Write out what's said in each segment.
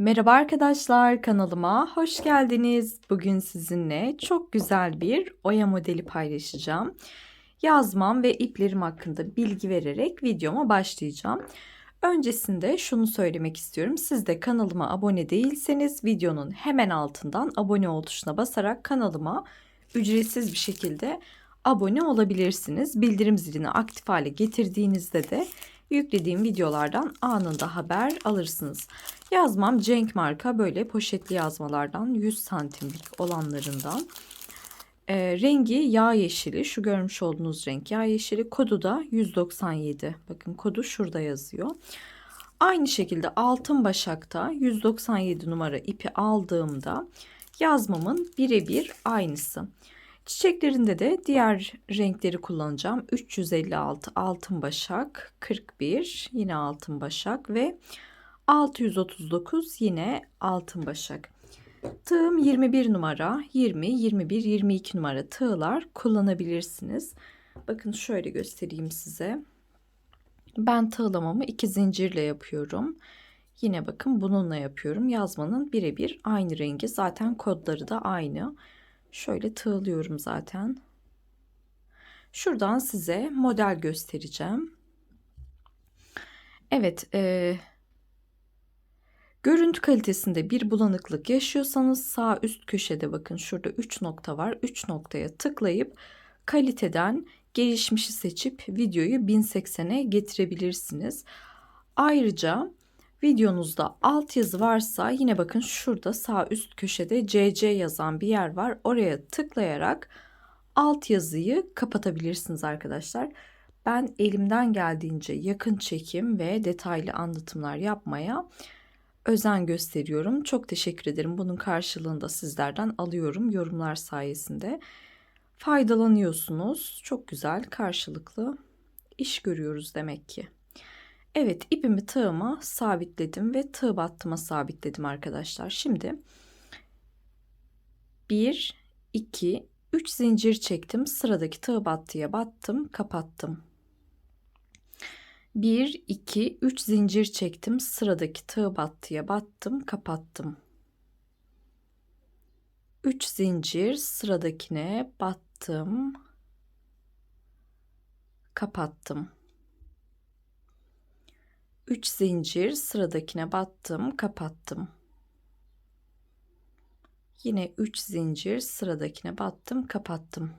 Merhaba arkadaşlar kanalıma hoş geldiniz. Bugün sizinle çok güzel bir oya modeli paylaşacağım. Yazmam ve iplerim hakkında bilgi vererek videoma başlayacağım. Öncesinde şunu söylemek istiyorum. Siz de kanalıma abone değilseniz videonun hemen altından abone ol tuşuna basarak kanalıma ücretsiz bir şekilde abone olabilirsiniz. Bildirim zilini aktif hale getirdiğinizde de yüklediğim videolardan anında haber alırsınız. Yazmam Cenk marka böyle poşetli yazmalardan 100 santimlik olanlarından. E, rengi yağ yeşili şu görmüş olduğunuz renk yağ yeşili kodu da 197 bakın kodu şurada yazıyor. Aynı şekilde altın başakta 197 numara ipi aldığımda yazmamın birebir aynısı. Çiçeklerinde de diğer renkleri kullanacağım. 356 altın başak, 41 yine altın başak ve 639 yine altın başak. Tığım 21 numara, 20, 21, 22 numara tığlar kullanabilirsiniz. Bakın şöyle göstereyim size. Ben tığlamamı iki zincirle yapıyorum. Yine bakın bununla yapıyorum. Yazmanın birebir aynı rengi. Zaten kodları da aynı. Şöyle tığlıyorum zaten. Şuradan size model göstereceğim. Evet, e, görüntü kalitesinde bir bulanıklık yaşıyorsanız sağ üst köşede bakın şurada 3 nokta var. 3 noktaya tıklayıp kaliteden gelişmişi seçip videoyu 1080'e getirebilirsiniz. Ayrıca videonuzda altyazı varsa yine bakın şurada sağ üst köşede CC yazan bir yer var. Oraya tıklayarak altyazıyı kapatabilirsiniz arkadaşlar. Ben elimden geldiğince yakın çekim ve detaylı anlatımlar yapmaya özen gösteriyorum. Çok teşekkür ederim. Bunun karşılığında sizlerden alıyorum yorumlar sayesinde. Faydalanıyorsunuz. Çok güzel karşılıklı iş görüyoruz demek ki. Evet ipimi tığıma sabitledim ve tığ battıma sabitledim arkadaşlar. Şimdi 1, 2, 3 zincir çektim. Sıradaki tığ battıya battım, kapattım. 1, 2, 3 zincir çektim. Sıradaki tığ battıya battım, kapattım. 3 zincir sıradakine battım, kapattım. 3 zincir sıradakine battım, kapattım. Yine 3 zincir sıradakine battım, kapattım.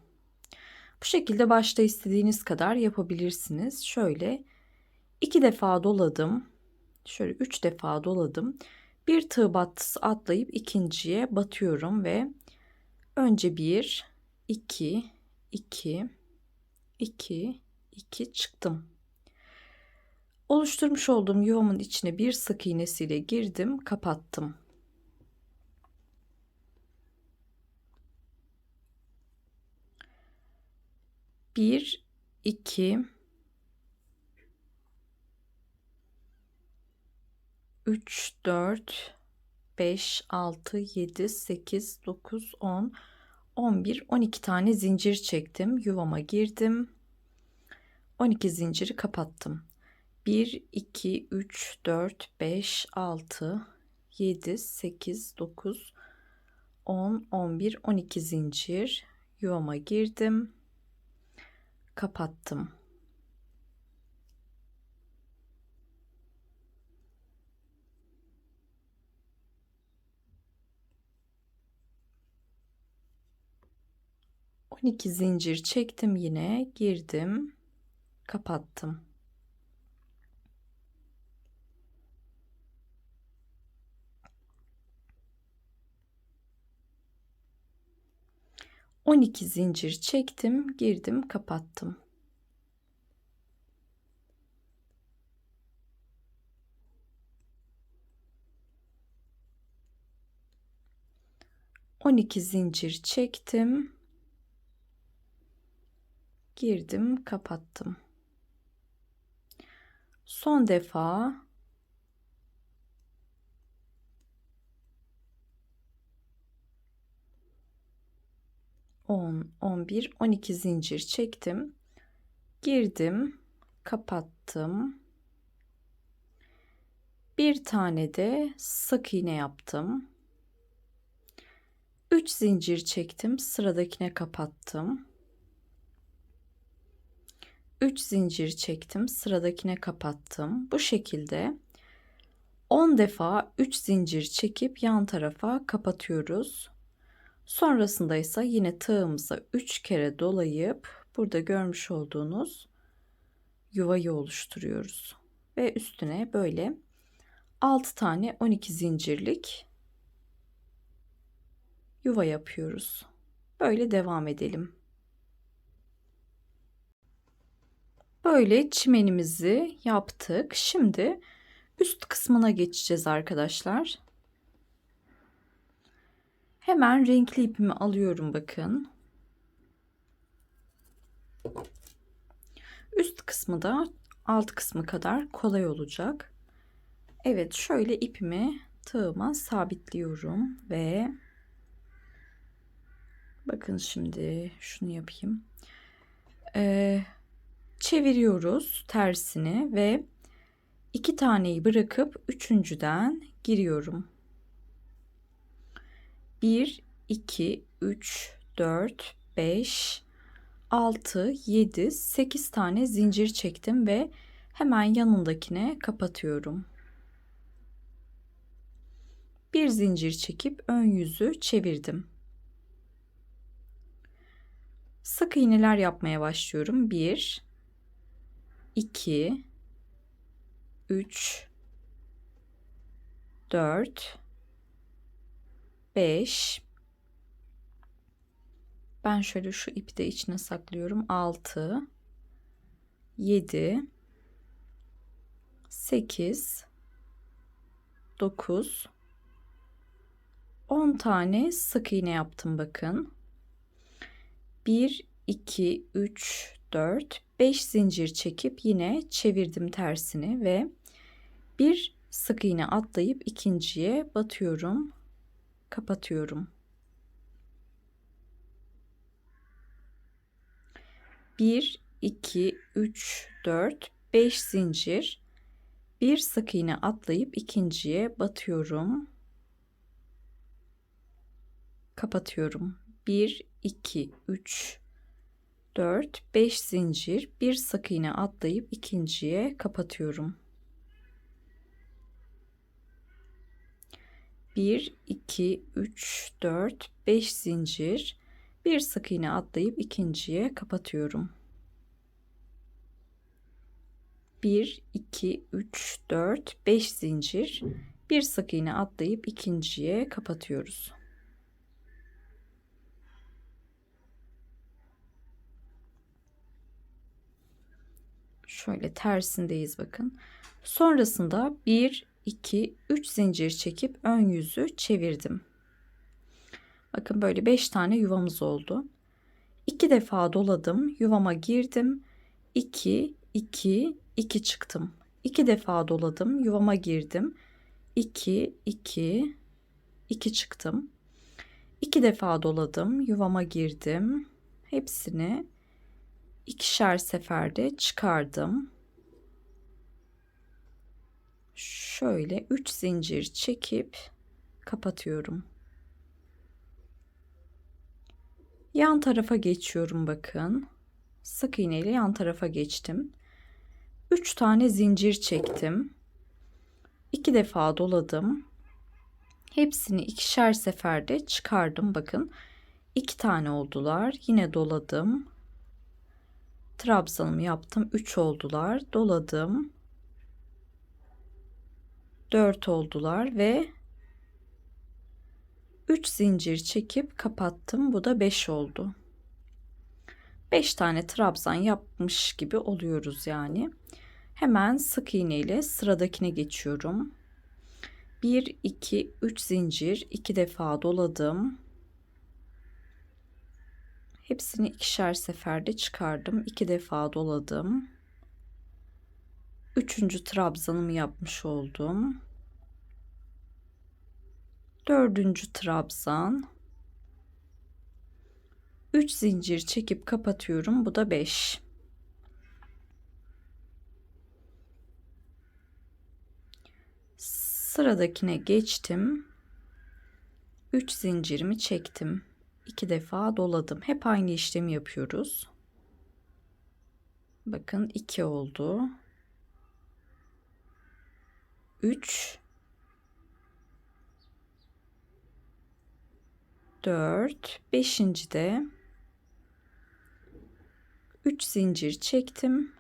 Bu şekilde başta istediğiniz kadar yapabilirsiniz. Şöyle iki defa doladım. Şöyle üç defa doladım. Bir tığ battısı atlayıp ikinciye batıyorum ve önce bir, iki, iki, iki, iki çıktım. Oluşturmuş olduğum yuvamın içine bir sık iğnesiyle girdim, kapattım. Bir, iki, üç, dört, beş, altı, yedi, sekiz, dokuz, on, on bir, on iki tane zincir çektim. Yuvama girdim. On iki zinciri kapattım. 1, 2, 3, 4, 5, 6, 7, 8, 9, 10, 11, 12 zincir yuvama girdim. Kapattım. İki zincir çektim yine girdim kapattım. 12 zincir çektim, girdim, kapattım. On iki zincir çektim, girdim, kapattım. Son defa 10, 11, 12 zincir çektim. Girdim, kapattım. Bir tane de sık iğne yaptım. 3 zincir çektim. Sıradakine kapattım. 3 zincir çektim. Sıradakine kapattım. Bu şekilde 10 defa 3 zincir çekip yan tarafa kapatıyoruz. Sonrasında ise yine tığımıza 3 kere dolayıp burada görmüş olduğunuz yuvayı oluşturuyoruz. Ve üstüne böyle 6 tane 12 zincirlik yuva yapıyoruz. Böyle devam edelim. Böyle çimenimizi yaptık. Şimdi üst kısmına geçeceğiz arkadaşlar. Hemen renkli ipimi alıyorum bakın. Üst kısmı da alt kısmı kadar kolay olacak. Evet şöyle ipimi tığıma sabitliyorum ve bakın şimdi şunu yapayım. Ee, çeviriyoruz tersini ve iki taneyi bırakıp üçüncüden giriyorum. 1 2 3 4 5 6 7 8 tane zincir çektim ve hemen yanındakine kapatıyorum. Bir zincir çekip ön yüzü çevirdim. Sık iğneler yapmaya başlıyorum. 1 2 3 4 5 ben şöyle şu ipi de içine saklıyorum. 6 7 8 9 10 tane sık iğne yaptım bakın. 1 2 3 4 5 zincir çekip yine çevirdim tersini ve bir sık iğne atlayıp ikinciye batıyorum kapatıyorum. Bir iki üç dört beş zincir. Bir sık iğne atlayıp ikinciye batıyorum. Kapatıyorum. 1 2 3 4 5 zincir. Bir sık iğne atlayıp ikinciye kapatıyorum 1 2 3 4 5 zincir. Bir sık iğne atlayıp ikinciye kapatıyorum. 1 2 3 4 5 zincir. Bir sık iğne atlayıp ikinciye kapatıyoruz. Şöyle tersindeyiz bakın. Sonrasında 1, 2, 3 zincir çekip ön yüzü çevirdim. Bakın böyle 5 tane yuvamız oldu. 2 defa doladım. Yuvama girdim. 2, 2, 2 çıktım. 2 defa doladım. Yuvama girdim. 2, 2, 2 çıktım. 2 defa doladım. Yuvama girdim. Hepsini ikişer seferde çıkardım. Şöyle 3 zincir çekip kapatıyorum. Yan tarafa geçiyorum bakın. Sık iğne ile yan tarafa geçtim. 3 tane zincir çektim. 2 defa doladım. Hepsini ikişer seferde çıkardım bakın. 2 tane oldular. Yine doladım trabzanımı yaptım 3 oldular doladım 4 oldular ve 3 zincir çekip kapattım. Bu da 5 oldu. 5 tane trabzan yapmış gibi oluyoruz yani. Hemen sık iğne ile sıradakine geçiyorum. 1 2 3 zincir. 2 defa doladım. Hepsini ikişer seferde çıkardım. iki defa doladım. Üçüncü trabzanımı yapmış oldum. Dördüncü trabzan. Üç zincir çekip kapatıyorum. Bu da beş. Sıradakine geçtim. 3 zincirimi çektim. 2 defa doladım. Hep aynı işlemi yapıyoruz. Bakın 2 oldu. 3 4 5. de 3 zincir çektim,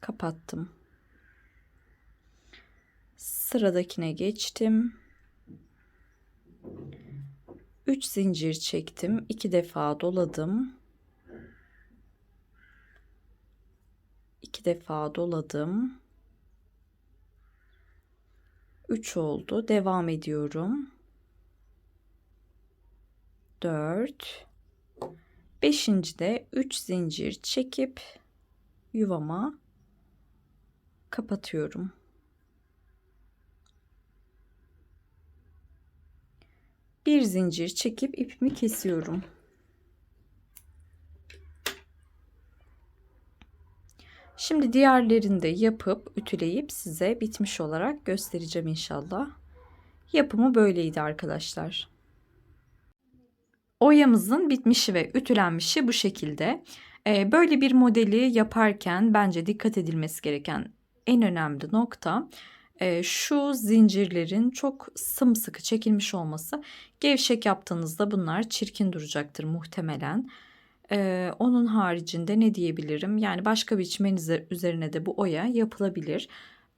kapattım. Sıradakine geçtim. 3 zincir çektim, 2 defa doladım. 2 defa doladım. 3 oldu. Devam ediyorum. 4 5. de 3 zincir çekip yuvama kapatıyorum. Bir zincir çekip ipimi kesiyorum. Şimdi diğerlerini de yapıp ütüleyip size bitmiş olarak göstereceğim inşallah. Yapımı böyleydi arkadaşlar. Oyamızın bitmişi ve ütülenmişi bu şekilde. Ee, böyle bir modeli yaparken bence dikkat edilmesi gereken en önemli nokta e, şu zincirlerin çok sımsıkı çekilmiş olması. Gevşek yaptığınızda bunlar çirkin duracaktır muhtemelen. Ee, onun haricinde ne diyebilirim? Yani başka bir çimen üzerine de bu oya yapılabilir.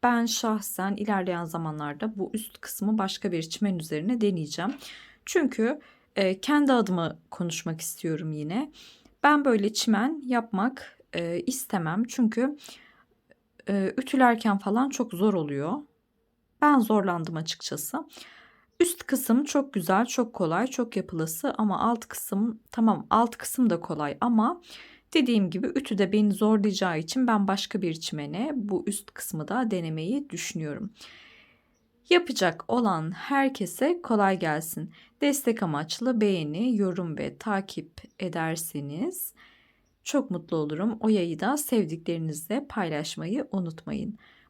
Ben şahsen ilerleyen zamanlarda bu üst kısmı başka bir çimen üzerine deneyeceğim. Çünkü e, kendi adıma konuşmak istiyorum yine. Ben böyle çimen yapmak e, istemem. Çünkü e, ütülerken falan çok zor oluyor. Ben zorlandım açıkçası. Üst kısım çok güzel, çok kolay, çok yapılısı ama alt kısım tamam alt kısım da kolay ama dediğim gibi ütü de beni zorlayacağı için ben başka bir çimene bu üst kısmı da denemeyi düşünüyorum. Yapacak olan herkese kolay gelsin. Destek amaçlı beğeni, yorum ve takip ederseniz çok mutlu olurum. O yayı da sevdiklerinizle paylaşmayı unutmayın.